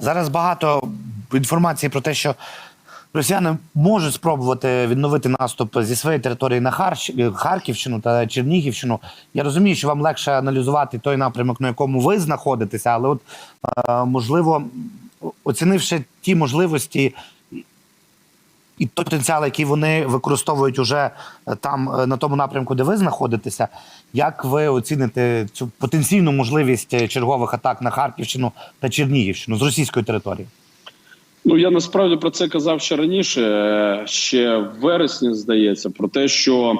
Зараз багато інформації про те, що росіяни можуть спробувати відновити наступ зі своєї території на Харч... Харківщину та Чернігівщину. Я розумію, що вам легше аналізувати той напрямок, на якому ви знаходитеся, але от е, можливо, оцінивши ті можливості і той потенціал, який вони використовують уже е, там е, на тому напрямку, де ви знаходитеся, як ви оціните цю потенційну можливість е, чергових атак на Харківщину та Чернігівщину з російської території? Ну я насправді про це казав ще раніше, ще в вересні здається, про те, що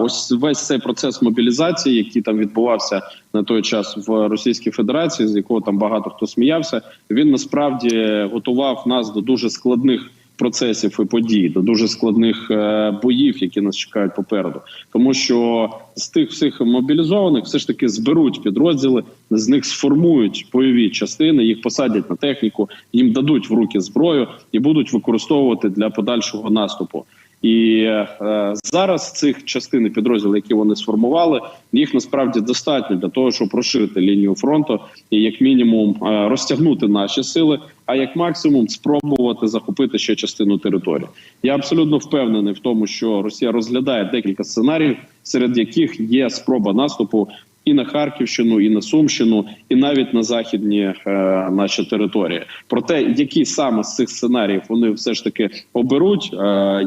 ось весь цей процес мобілізації, який там відбувався на той час в Російській Федерації, з якого там багато хто сміявся, він насправді готував нас до дуже складних. Процесів і подій до дуже складних е, боїв, які нас чекають попереду, тому що з тих всіх мобілізованих все ж таки зберуть підрозділи, з них сформують бойові частини, їх посадять на техніку, їм дадуть в руки зброю і будуть використовувати для подальшого наступу. І е, зараз цих частин і підрозділів, які вони сформували, їх насправді достатньо для того, щоб розширити лінію фронту і як мінімум е, розтягнути наші сили, а як максимум спробувати захопити ще частину території. Я абсолютно впевнений в тому, що Росія розглядає декілька сценаріїв, серед яких є спроба наступу і на Харківщину, і на Сумщину, і навіть на західні е, наші території. Про те, які саме з цих сценаріїв вони все ж таки оберуть, е,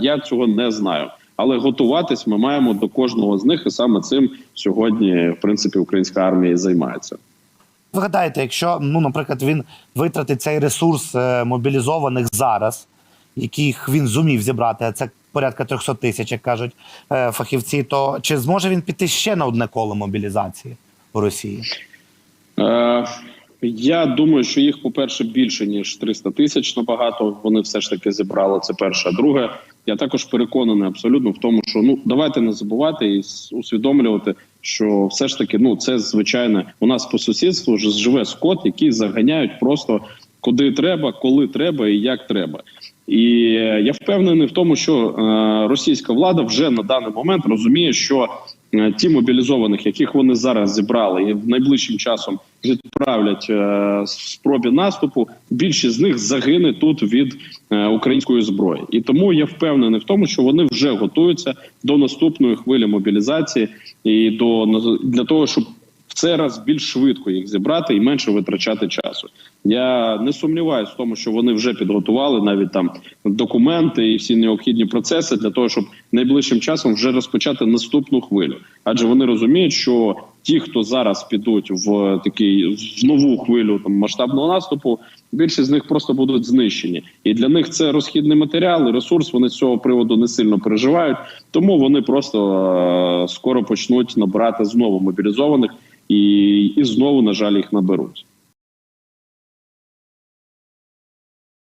я цього не знаю. Але готуватись ми маємо до кожного з них, і саме цим сьогодні, в принципі, українська армія і займається. Ви гадаєте, якщо ну, наприклад, він витратить цей ресурс е, мобілізованих зараз, яких він зумів зібрати, а це порядка 300 тисяч, як кажуть е, фахівці, то чи зможе він піти ще на одне коло мобілізації у Росії? Е, я думаю, що їх, по-перше, більше ніж 300 тисяч набагато. Вони все ж таки зібрали це перше. Друге, я також переконаний абсолютно в тому, що ну давайте не забувати і усвідомлювати, що все ж таки, ну це звичайно, у нас по сусідству вже живе скот, який заганяють просто куди треба, коли треба і як треба. І е, я впевнений в тому, що е, російська влада вже на даний момент розуміє, що е, ті мобілізованих, яких вони зараз зібрали, і в найближчим часом відправлять в спробі наступу. Більшість з них загине тут від української зброї, і тому я впевнений в тому, що вони вже готуються до наступної хвилі мобілізації і до для того, щоб в цей раз більш швидко їх зібрати і менше витрачати часу. Я не сумніваюся в тому, що вони вже підготували навіть там документи і всі необхідні процеси для того, щоб найближчим часом вже розпочати наступну хвилю. Адже вони розуміють, що ті, хто зараз підуть в такий в нову хвилю там масштабного наступу, більшість з них просто будуть знищені, і для них це розхідний матеріал, і ресурс. Вони з цього приводу не сильно переживають, тому вони просто е, скоро почнуть набирати знову мобілізованих і, і знову, на жаль, їх наберуть.